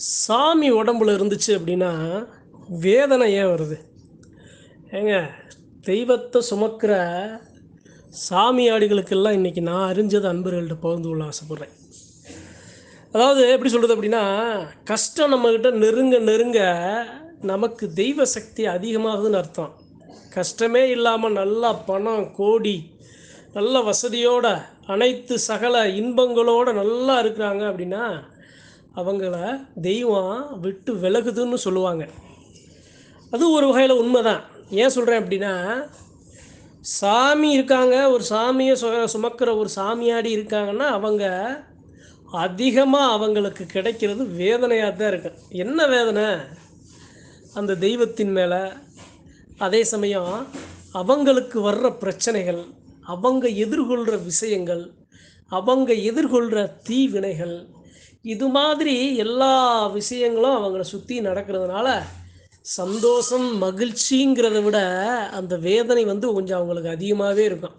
சாமி உடம்புல இருந்துச்சு அப்படின்னா வேதனை ஏன் வருது? ஏங்க தெய்வத்தை சுமக்கிற சாமியாடிகளுக்கெல்லாம் இன்றைக்கி நான் அறிஞ்சது அன்பர்கள்ட்ட பகிர்ந்து கொள்ள ஆசைப்பட்றேன். அதாவது எப்படி சொல்கிறது அப்படின்னா கஷ்டம் நம்மக்கிட்ட நெருங்க நெருங்க நமக்கு தெய்வ சக்தி அதிகமாகுதுன்னு அர்த்தம். கஷ்டமே இல்லாமல் நல்லா பணம் கோடி நல்ல வசதியோட அனைத்து சகல இன்பங்களோட நல்லா இருக்கிறாங்க அப்படின்னா அவங்கள தெய்வம் விட்டு விலகுதுன்னு சொல்லுவாங்க. அது ஒரு வகையில் உண்மை தான் ஏன் சொல்கிறேன் அப்படின்னா சாமி இருக்காங்க ஒரு சாமியை சு சுமக்கிற ஒரு சாமியாடி இருக்காங்கன்னா அவங்க அதிகமாக அவங்களுக்கு கிடைக்கிறது வேதனையாக தான் இருக்கு. என்ன வேதனை? அந்த தெய்வத்தின் மேலே. அதே சமயம் அவங்களுக்கு வர்ற பிரச்சனைகள் அவங்க எதிர்கொள்கிற விஷயங்கள் அவங்க எதிர்கொள்கிற தீவினைகள் இது மாதிரி எல்லா விஷயங்களும் அவங்கள சுற்றி நடக்கிறதுனால சந்தோஷம் மகிழ்ச்சிங்கிறத விட அந்த வேதனை வந்து கொஞ்சம் அவங்களுக்கு அதிகமாகவே இருக்கும்.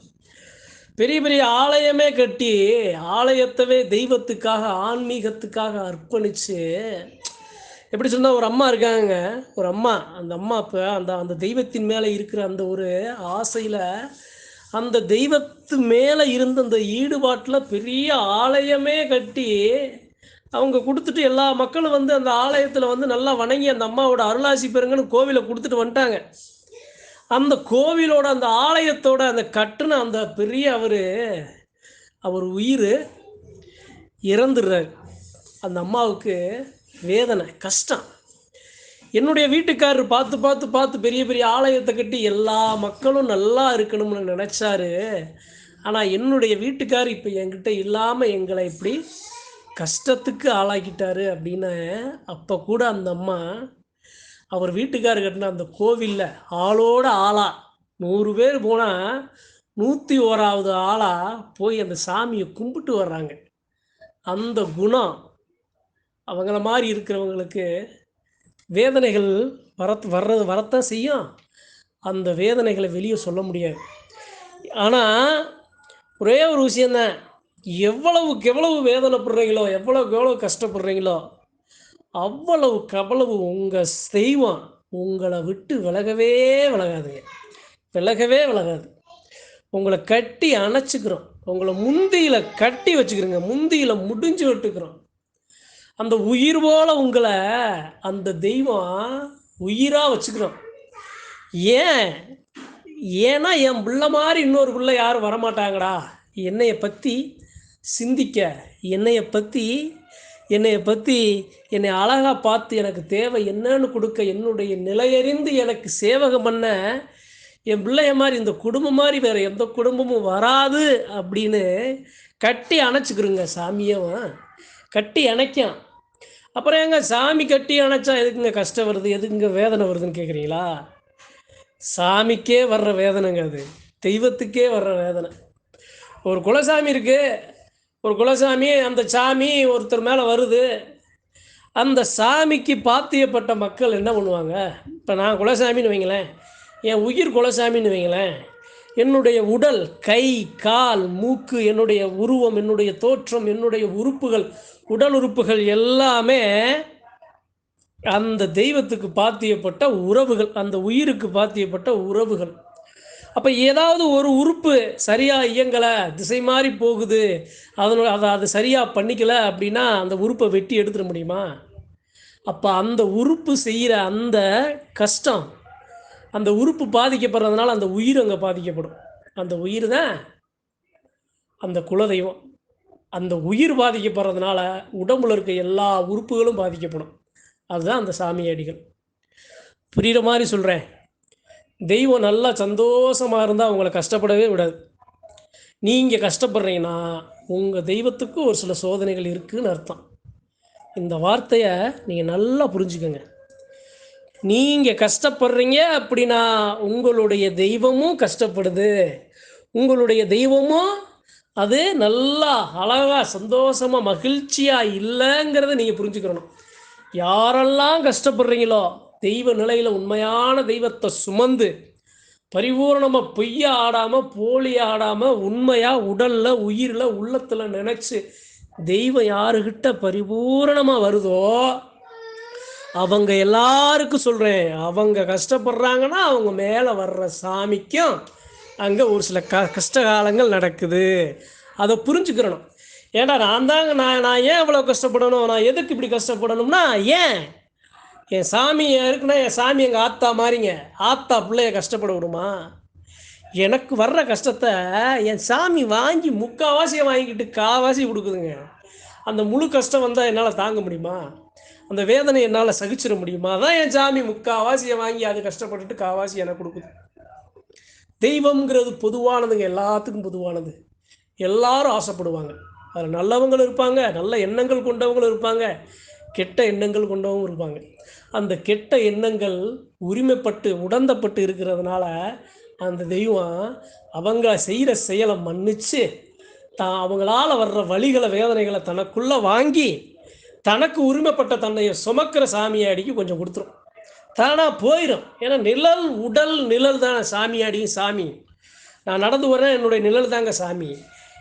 பெரிய பெரிய ஆலயமே கட்டி ஆலயத்தவே தெய்வத்துக்காக ஆன்மீகத்துக்காக அர்ப்பணித்து எப்படி சொன்னால் ஒரு அம்மா இருக்காங்க. ஒரு அம்மா அந்த அம்மா இப்போ அந்த அந்த தெய்வத்தின் மேலே இருக்கிற அந்த ஒரு ஆசையில் அந்த தெய்வத்து மேலே இருந்த அந்த ஈடுபாட்டில் பெரிய ஆலயமே கட்டி அவங்க கொடுத்துட்டு எல்லா மக்களும் வந்து அந்த ஆலயத்தில் வந்து நல்லா வணங்கி அந்த அம்மாவோட அருளாசி பெருங்கன்னு கோவிலை கொடுத்துட்டு வந்துட்டாங்க. அந்த கோவிலோட அந்த ஆலயத்தோட அந்த கட்டுன அந்த பெரிய அவர் அவர் உயிர் இறந்துடுறாரு. அந்த அம்மாவுக்கு வேதனை கஷ்டம். என்னுடைய வீட்டுக்காரர் பார்த்து பார்த்து பார்த்து பெரிய பெரிய ஆலயத்தை கட்டி எல்லா மக்களும் நல்லா இருக்கணும்னு நினச்சாரு. ஆனால் என்னுடைய வீட்டுக்கார் இப்போ என்கிட்ட இல்லாமல் எங்களை இப்படி கஷ்டத்துக்கு ஆளாக்கிட்டாரு அப்படின்னு அப்போ கூட அந்த அம்மா அவர் வீட்டுக்கார் கட்டின அந்த கோவிலில் ஆளோட ஆளா நூறு பேர் போனால் நூற்றி ஓராவது ஆளாக போய் அந்த சாமியை கும்பிட்டு வர்றாங்க. அந்த குணம் அவங்கள மாதிரி இருக்கிறவங்களுக்கு வேதனைகள் வர வர்றது வரத்தான் செய்யும். அந்த வேதனைகளை வெளியே சொல்ல முடியாது. ஆனால் ஒரே ஒரு விஷயந்தான் எவ்வளவுக்கு எவ்வளவு வேதனைப்படுறீங்களோ எவ்வளவுக்கு எவ்வளவு கஷ்டப்படுறீங்களோ அவ்வளவு கவளவு உங்கள் தெய்வம் உங்களை விட்டு விலகவே விலகாதுங்க. விலகவே விலகாது. உங்களை கட்டி அணைச்சிக்கிறோம். உங்களை முந்தியில் கட்டி வச்சுக்கிறோங்க. முந்தியில் முடிஞ்சு விட்டுக்கிறோம். அந்த உயிர் போல உங்களை அந்த தெய்வம் உயிராக வச்சுக்கிறோம். ஏன்? ஏன்னா என் பிள்ளை மாதிரி இன்னொரு பிள்ளை யாரும் வரமாட்டாங்கடா. என்னைய பற்றி சிந்திக்க என்னைய பற்றி என்னைய பற்றி என்னை அழகாக பார்த்து எனக்கு தேவை என்னன்னு கொடுக்க என்னுடைய நிலையறிந்து எனக்கு சேவகம் பண்ண என் பிள்ளைய மாதிரி இந்த குடும்பம் மாதிரி வேறு எந்த குடும்பமும் வராது அப்படின்னு கட்டி அணைச்சிக்கிறோங்க சாமியவன் கட்டி அணைக்கான். அப்புறம் எங்க சாமி கட்டி அணைச்சா எதுக்குங்க கஷ்டம் வருது? எதுக்குங்க வேதனை வருதுன்னு கேட்குறீங்களா? சாமிக்கே வர்ற வேதனைங்க அது. தெய்வத்துக்கே வர்ற வேதனை. ஒரு குலசாமி இருக்குது ஒரு குலசாமி அந்த சாமி ஒருத்தர் மேலே வருது. அந்த சாமிக்கு பாத்தியப்பட்ட மக்கள் என்ன பண்ணுவாங்க? இப்போ நான் குலசாமின்னு வைங்களேன். என் உயிர் குலசாமின்னு வைங்களேன். என்னுடைய உடல் கை கால் மூக்கு என்னுடைய உருவம் என்னுடைய தோற்றம் என்னுடைய உறுப்புகள் உடல் உறுப்புகள் எல்லாமே அந்த தெய்வத்துக்கு பாத்தியப்பட்ட உறவுகள் அந்த உயிருக்கு பாத்தியப்பட்ட உறவுகள். அப்போ ஏதாவது ஒரு உறுப்பு சரியாக இயங்கலை திசை மாறி போகுது அதனோட அதை அதை சரியாக பண்ணிக்கல அப்படின்னா அந்த உறுப்பை வெட்டி எடுத்துட முடியுமா? அப்போ அந்த உறுப்பு செய்கிற அந்த கஷ்டம் அந்த உறுப்பு பாதிக்கப்படுறதுனால அந்த உயிர் அங்கே பாதிக்கப்படும். அந்த உயிர் தான் அந்த குலதெய்வம். அந்த உயிர் பாதிக்கப்படுறதுனால உடம்புல இருக்க எல்லா உறுப்புகளும் பாதிக்கப்படும். அதுதான் அந்த சாமியாடிகள் புரிகிற மாதிரி சொல்கிறேன் தெய்வம் நல்லா சந்தோஷமாக இருந்தால் அவங்கள கஷ்டப்படவே விடாது. நீங்கள் கஷ்டப்படுறீங்கன்னா உங்கள் தெய்வத்துக்கு ஒரு சில சோதனைகள் இருக்குதுன்னு அர்த்தம். இந்த வார்த்தையை நீங்கள் நல்லா புரிஞ்சுக்கோங்க. நீங்கள் கஷ்டப்படுறீங்க அப்படின்னா உங்களுடைய தெய்வமும் கஷ்டப்படுது. உங்களுடைய தெய்வமும் அது நல்லா அழகாக சந்தோஷமாக மகிழ்ச்சியாக இல்லைங்கிறத நீங்கள் புரிஞ்சுக்கிறணும் யாரெல்லாம் கஷ்டப்படுறீங்களோ தெய்வ நிலையில் உண்மையான தெய்வத்தை சுமந்து பரிபூரணமாக பொய்ய ஆடாமல் போலி ஆடாமல் உண்மையாக உடலில் உயிரில் உள்ளத்தில் நினச்சி தெய்வம் யாருக்கிட்ட பரிபூரணமாக வருதோ அவங்க எல்லாருக்கும் சொல்கிறேன் அவங்க கஷ்டப்படுறாங்கன்னா அவங்க மேலே வர்ற சாமிக்கும் அங்கே ஒரு சில க கஷ்ட காலங்கள் நடக்குது. அதை புரிஞ்சுக்கிறணும். ஏன்டா நான் தாங்க நான் நான் ஏன் இவ்வளோ கஷ்டப்படணும்? நான் எதுக்கு இப்படி கஷ்டப்படணும்னா ஏன் என் சாமி இருக்குன்னா என் சாமி எங்கள் ஆத்தா மாதிரிங்க ஆத்தா பிள்ளைய கஷ்டப்பட விடுமா? எனக்கு வர்ற கஷ்டத்தை என் சாமி வாங்கி முக்கால்வாசியை வாங்கிக்கிட்டு காவாசி கொடுக்குதுங்க. அந்த முழு கஷ்டம் வந்தால் என்னால் தாங்க முடியுமா? அந்த வேதனை என்னால் சகிச்சிட முடியுமா? அதான் என் சாமி முக்கால்வாசியை வாங்கி அது கஷ்டப்பட்டுட்டு காவாசி எனக்கு கொடுக்குது. தெய்வம்ங்கிறது பொதுவானதுங்க. எல்லாத்துக்கும் பொதுவானது. எல்லாரும் ஆசைப்படுவாங்க. அதில் நல்லவங்களும் இருப்பாங்க. நல்ல எண்ணங்கள் கொண்டவங்களும் இருப்பாங்க. கெட்ட எண்ணங்கள் கொண்டவங்க இருப்பாங்க. அந்த கெட்ட எண்ணங்கள் உரிமைப்பட்டு உடந்தப்பட்டு இருக்கிறதுனால அந்த தெய்வம் அவங்க செய்கிற செயலை மன்னிச்சு தான் அவங்களால வர்ற வழிகளை வேதனைகளை தனக்குள்ளே வாங்கி தனக்கு உரிமைப்பட்ட தன்னையை சுமக்கிற சாமியாடிக்கு கொஞ்சம் கொடுத்துரும். தானாக போயிடும் ஏன்னா நிழல் உடல் நிழல் தானே சாமியாடியும் சாமி. நான் நடந்து வரேன் என்னுடைய நிழல் தாங்க சாமி.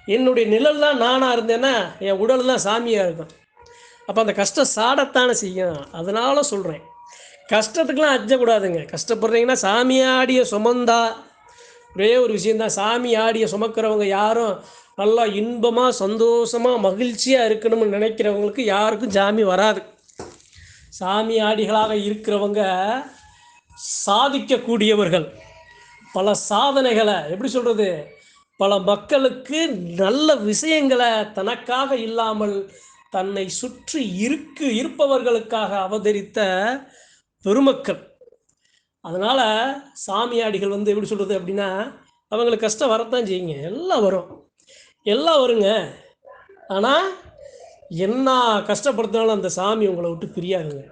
என்னுடைய நிழல் தான் நானாக இருந்தேன்னா என் உடல் தான் சாமியாக இருக்கும். அப்போ அந்த கஷ்டம் சாடத்தானே செய்யும். அதனால சொல்கிறேன் கஷ்டத்துக்கெலாம் அஞ்சக்கூடாதுங்க. கஷ்டப்படுறீங்கன்னா சாமியாடிய சுமந்தா. ஒரே ஒரு விஷயந்தான் சாமி ஆடிய சுமக்கிறவங்க யாரும் நல்லா இன்பமாக சந்தோஷமாக மகிழ்ச்சியாக இருக்கணும்னு நினைக்கிறவங்களுக்கு யாருக்கும் ஜாமி வராது. சாமி ஆடிகளாக இருக்கிறவங்க சாதிக்கக்கூடியவர்கள். பல சாதனைகளை எப்படி சொல்கிறது பல மக்களுக்கு நல்ல விஷயங்களை தனக்காக இல்லாமல் தன்னை சுற்றி இருக்கு இருப்பவர்களுக்காக அவதரித்த பெருமக்கள். அதனால் சாமியாடிகள் வந்து எப்படி சொல்கிறது அப்படின்னா அவங்களுக்கு கஷ்டம் வரத்தான் செய்யுங்க. எல்லாம் வரும். எல்லாம் வருங்க. ஆனால் என்ன கஷ்டப்படுத்தினாலும் அந்த சாமி உங்களை விட்டு பிரியாதுங்க.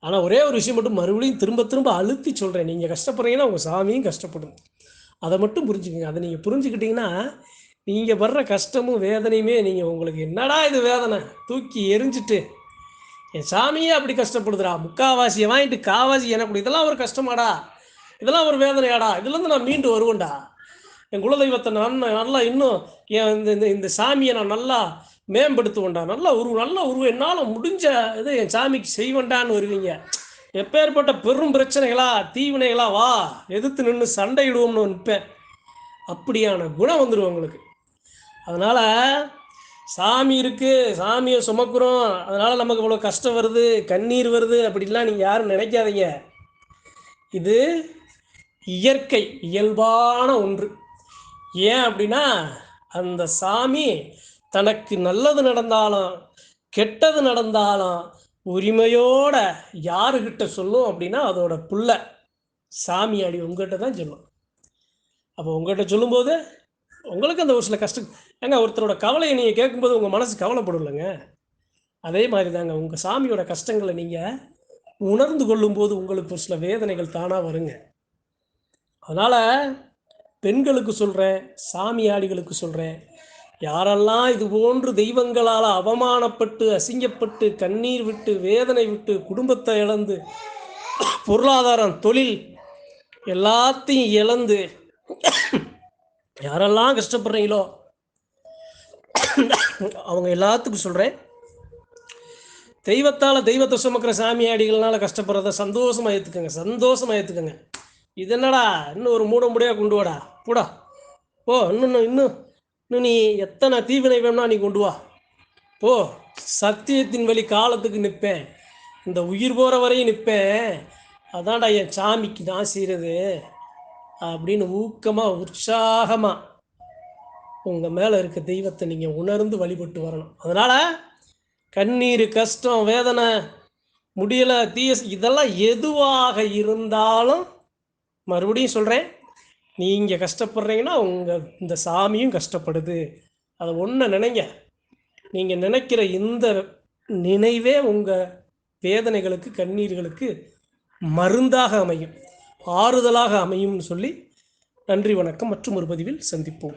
ஆனால் ஒரே ஒரு விஷயம் மட்டும் மறுபடியும் திரும்ப திரும்ப அழுத்தி சொல்கிறேன் நீங்கள் கஷ்டப்படுறீங்கன்னா உங்கள் சாமியும் கஷ்டப்படும். அதை மட்டும் புரிஞ்சுக்கோங்க. அதை நீங்கள் புரிஞ்சுக்கிட்டிங்கன்னா நீங்கள் படுற கஷ்டமும் வேதனையுமே நீங்கள் உங்களுக்கு என்னடா இது வேதனை? தூக்கி எரிஞ்சிட்டு என் சாமியே அப்படி கஷ்டப்படுதுடா. முக்காவாசியை வாங்கிட்டு காவாசி எனக்கு இதெல்லாம் ஒரு கஷ்டமாடா. இதெல்லாம் ஒரு வேதனையாடா. இதுலேருந்து நான் மீண்டு வருவேன்டா. என் குலதெய்வத்தை நான் நல்லா இன்னும் என் இந்த இந்த இந்த சாமியை நான் நல்லா மேம்படுத்துவேன்டா. நல்லா உருவம் நல்லா உருவம் என்னால் முடிஞ்ச இது என் சாமிக்கு செய்வேண்டான்னு வருவீங்க. எப்பேற்பட்ட பெரும் பிரச்சனைகளா தீவினைகளா வா. எதிர்த்து நின்று சண்டையிடுவோம்னு நிற்பேன் அப்படியான குணம் வந்துடும் உங்களுக்கு. அதனால் சாமி இருக்குது சாமியை சுமக்கிறோம். அதனால் நமக்கு இவ்வளோ கஷ்டம் வருது கண்ணீர் வருது அப்படிலாம் நீங்கள் யாரும் நினைக்காதீங்க. இது இயற்கை இயல்பான ஒன்று. ஏன் அப்படின்னா அந்த சாமி தனக்கு நல்லது நடந்தாலும் கெட்டது நடந்தாலும் உரிமையோட யாருக்கிட்ட சொல்லும் அப்படின்னா அதோட புள்ள. சாமியாடி உங்ககிட்ட தான் சொல்லும். அப்போ உங்ககிட்ட சொல்லும்போது உங்களுக்கு அந்த ஒரு சில கஷ்டம் ஏங்க ஒருத்தரோட கவலையை நீங்கள் கேட்கும்போது உங்கள் மனசு கவலைப்படும்லங்க. அதே மாதிரி தாங்க உங்கள் சாமியோட கஷ்டங்களை நீங்கள் உணர்ந்து கொள்ளும்போது உங்களுக்கு ஒரு சில வேதனைகள் தானாக வருங்க. அதனால் பெண்களுக்கு சொல்கிறேன் சாமியாடிகளுக்கு சொல்கிறேன் யாரெல்லாம் இது போன்று தெய்வங்களால் அவமானப்பட்டு அசிங்கப்பட்டு கண்ணீர் விட்டு வேதனை விட்டு குடும்பத்தை இழந்து பொருளாதாரம் தொழில் எல்லாத்தையும் இழந்து யாரெல்லாம் கஷ்டப்படுறீங்களோ அவங்க எல்லாத்துக்கும் சொல்கிறேன் தெய்வத்தால் தெய்வத்தை சுமக்கிற சாமி அடிகள்னால கஷ்டப்படுறத சந்தோஷமாக ஏற்றுக்கங்க சந்தோஷமாக ஏற்றுக்கங்க இது என்னடா இன்னும் ஒரு மூட முடியாக கொண்டு வாடா. போடா. போ இன்னும் இன்னும் இன்னும் நீ எத்தனை தீவினை வேணும்னா நீ கொண்டு வா. போ சத்தியத்தின் வழி காலத்துக்கு நிற்பேன் இந்த உயிர் போகிற வரையும் நிற்பேன் அதான்டா என் சாமிக்கு நான் செய்கிறது அப்படின்னு ஊக்கமாக உற்சாகமாக உங்கள் மேலே இருக்க தெய்வத்தை நீங்கள் உணர்ந்து வழிபட்டு வரணும். அதனால் கண்ணீர் கஷ்டம் வேதனை முடியலை தீய இதெல்லாம் எதுவாக இருந்தாலும் மறுபடியும் சொல்கிறேன் நீங்கள் கஷ்டப்படுறீங்கன்னா உங்கள் இந்த சாமியும் கஷ்டப்படுது. அதை ஒன்று நினைங்க. நீங்கள் நினைக்கிற இந்த நினைவே உங்கள் வேதனைகளுக்கு கண்ணீர்களுக்கு மருந்தாக அமையும். ஆறுதலாக அமையும்னு சொல்லி நன்றி வணக்கம். மற்றும் ஒரு பதிவில் சந்திப்போம்.